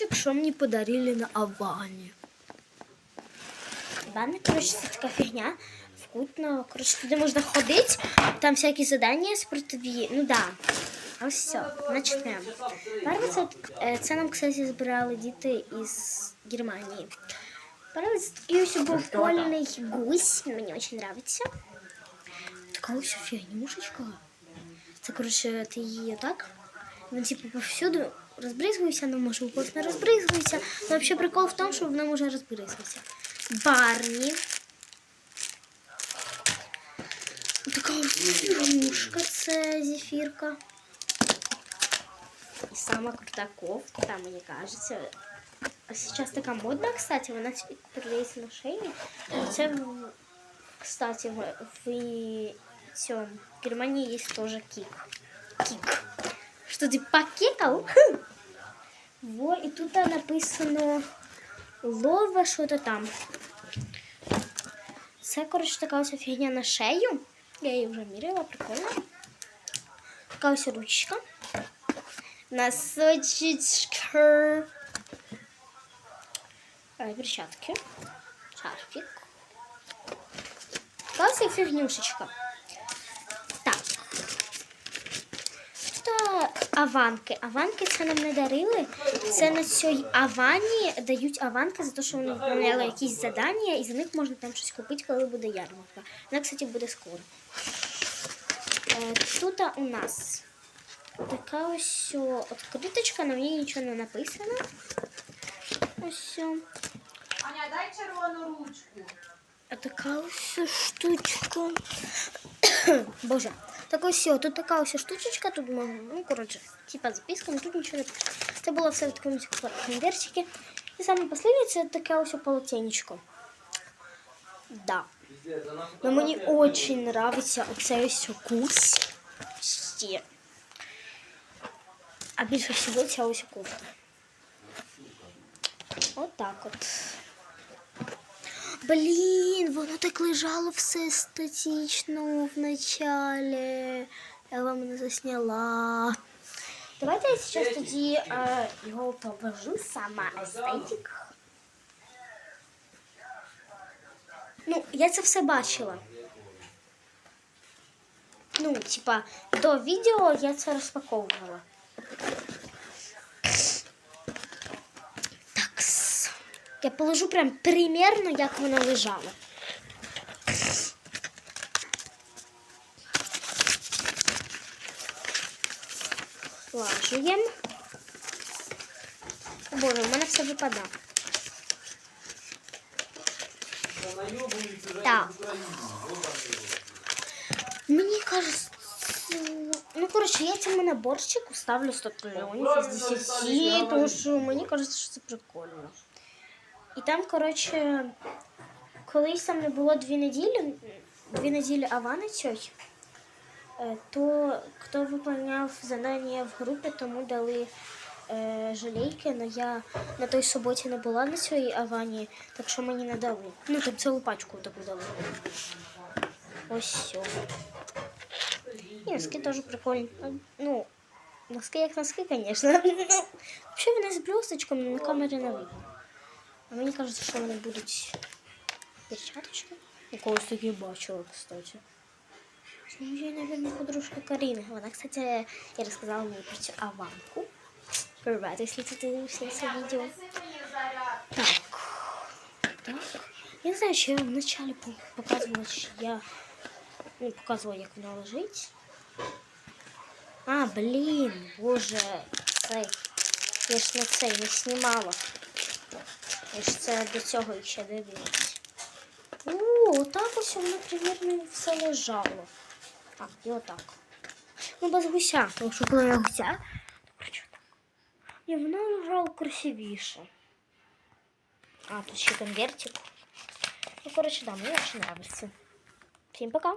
Якщо мені подарили на Авані. Авани, коротше, це така фігня. Вкутно. Коротше, туди можна ходити, там всякі завдання про тобі. Ну да. А все, почнемо. Перше, це, е, це нам, кстати, збирали діти із Германії. Перше, це такий ось був польний гусь. Мені дуже подобається. Така ось фігнюшечка. Це, коротше, ти її отак. Він типу повсюду розбризгується, але може упав не розбризгується. Але взагалі прикол в тому, що вона може розбризгуватися. Барні. Така ось фігнюшка, це зефірка. І сама крута кофта, там, мені кажеться. А сейчас така модна, кстати, вона продається на шиї. Це, в- кстати, в, в цьому в Германії є теж кік. Кік. Що ти покекав? Во, і тут написано лова, що то там. Це, коротше, така ось фігня на шею. Я її вже міряла, прикольно. Така ось ручка. Носочечка. Е, Перчатки. Шарфик. Така ось фігнюшечка. Аванки. Аванки це нам не дарили. Це на цій авані дають аванки за те, що вони виконали якісь завдання, і за них можна там щось купити, коли буде ярмарка. Вона, кстати, буде скоро. Е, Тут у нас така ось відкриточка, на ній нічого не написано. Ось. Аня, дай червону ручку. А така ось штучка. Боже. Так ось, о, тут така ось штучечка, тут можна, ну, коротше, типа записка, але тут нічого не пише. Це було все в такому конвертике. І саме останнє це таке ось полотенечко. Да. Но мені дуже нравиться оцей ось курс. Ще. А більше всього ця ось кофта. От так от. Блін, воно так лежало все статично в начале. Я вам не засняла. Давайте я зараз тоді е, його поважу, сама естетик. Ну, я це все бачила. Ну, типа, до відео я це розпаковувала. Такс. Я положу прям примерно, як воно лежало. Лажуємо. О, Боже, у мене все випадає. Так. Мені кажется, ну коротше, я цьому наборчику ставлю 100 мільйонів із 10, тому що мені кажется, що це прикольно. І там, коротше, колись там не було дві неділі, дві неділі Авани е, то хто виконав задання в групі, тому дали е, жалейки, але я на той суботі не була на цій Авані, так що мені не дали. Ну, там цілу пачку таку дали. Ось все. І носки теж прикольні. Ну, носки як носки, звісно. Взагалі вони з блісточками на камері не видно. А мені кажется, що вони будуть перчаточки. У когось такі бачила, кстати. Моя, наверное, подружка Карина. Вона, кстати, я розказала мені про аванку. Привет, якщо ти дивишся на це відео. Так. Так. Я не знаю, що я вначале по- показувала, я ну, показувала, як вона лежить. А, блін, боже, цей. Я ж на цей не знімала. Я ж це до цього ще дивилась. О, отак ось воно примірно все лежало. А, і отак. Ну, без гуся, тому що коли я гуся, то коротше так. І воно лежало красивіше. А, тут ще конвертик. Ну, коротше, да, мені дуже подобається. Всім пока.